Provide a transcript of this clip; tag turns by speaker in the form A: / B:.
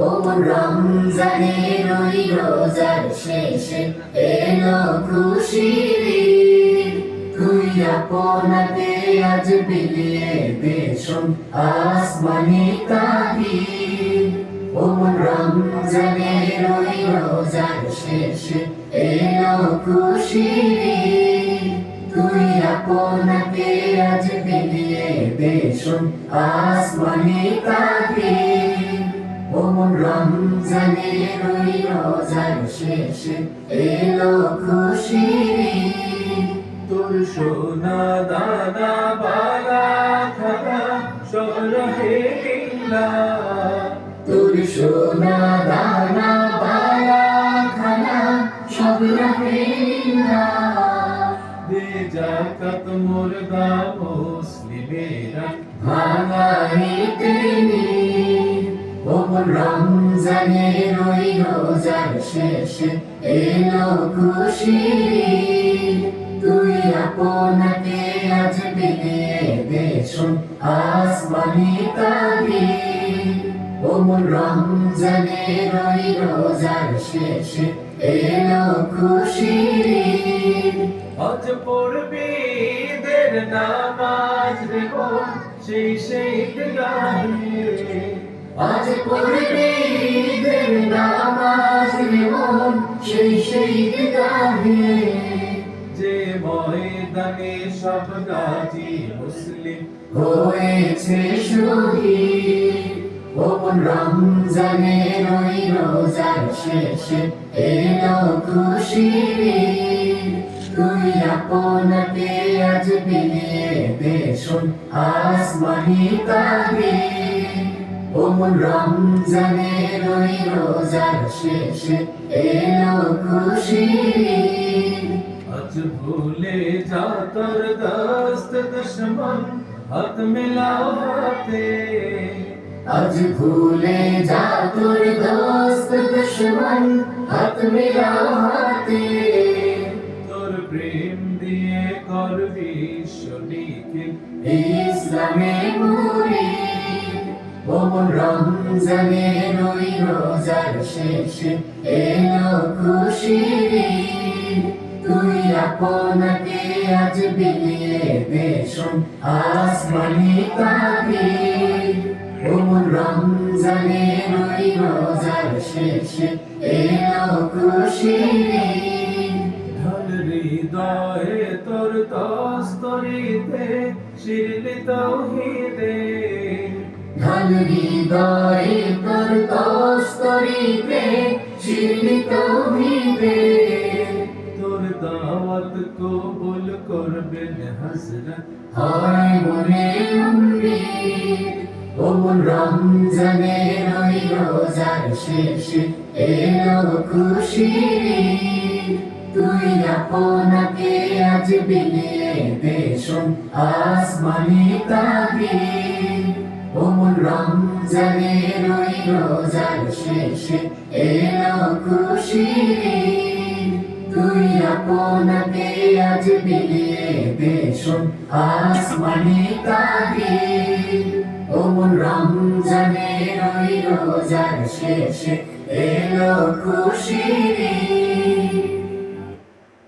A: ওমন রমজানের ওই রোজার শেষে এলো খুশির তুই আপনাকে আজ বিলিয়ে দেশন আসমানি তাহির। ওমন রমজানের ওই রোজার শেষে এলো খুশির তুই আপনাকে আজ বিলিয়ে দেশন আসমানি তাহির। ওমন রমজানের ওই রোজার শেষে এলো ঈদ।
B: তোর সোনা দানা বালা খানা সরহে কিল্লা
A: তোর সোনা দানা বালা খানা সব রহিলা
B: দে জাকাত মুর্দা মুসলিমেরা।
A: ভাঙাইতে ওমন রমজানের ওই রোজার শেষে এলো ঈদ। তুই আপনাকে আজ বিলিয়ে দেশন আসমানি তাহির ওমন রমজানের ওই রোজার শেষে এলো ঈদ।
B: আজ পড়বি দের নামাজ রে সেই সেই গাহে
A: আজ পড়বে ঈদের নামাজ রে মন সেই সেই গাহে
B: যে ময়দানে সব গাজী মুসলিম
A: হয়েছে শহীদ। ওমন রমজানের ওই রোজার শেষে এলো ঈদ। তুই আপনাকে আজ বিলিয়ে দেশন আসমানি তাহির ওমন রমজানের ওই রোজার শেষে এলো ঈদ।
B: আজ ভুলে যা তোর দস্ত দুশ্মন হাত মিলাও হাতে
A: আজ ভুলে যা তোর দোস্ত দুশ্মন হাত মিলাও হাতে
B: তোর প্রেম দিয়ে করবি শনিকে
A: ইসলামে মুরি ওমন রমজানের ওই রোজার শেষে এলো খুশির তুই আপনাকে আজ বিলিয়ে দেশন আসমানি তাহির ওমন রমজানের ওই রোজার শেষে এলো খুশির।
B: ধন হৃদয়ে তোর তস্তরিতে, শিরলি তৌহিদে।
A: ধন হৃদয়ে তোর তস্তরিতে শিলিত হইবে।
B: তোর দাওয়াত কবুল করবেন হজরত
A: হয় মনে উম্মিদ ওমন রমজানের ওই রোজার শেষে এলো ঈদ। তুই আপনাকে আজ বিলিয়ে দেশন আসমানি তাহির। ওমন রমজানের ওই রোজার শেষে এলো ঈদ। তুই আপনাকে আজ বিলিয়ে দেশন আসমানি তাহির ওমন রমজানের ওই রোজার শেষে এলো ঈদ।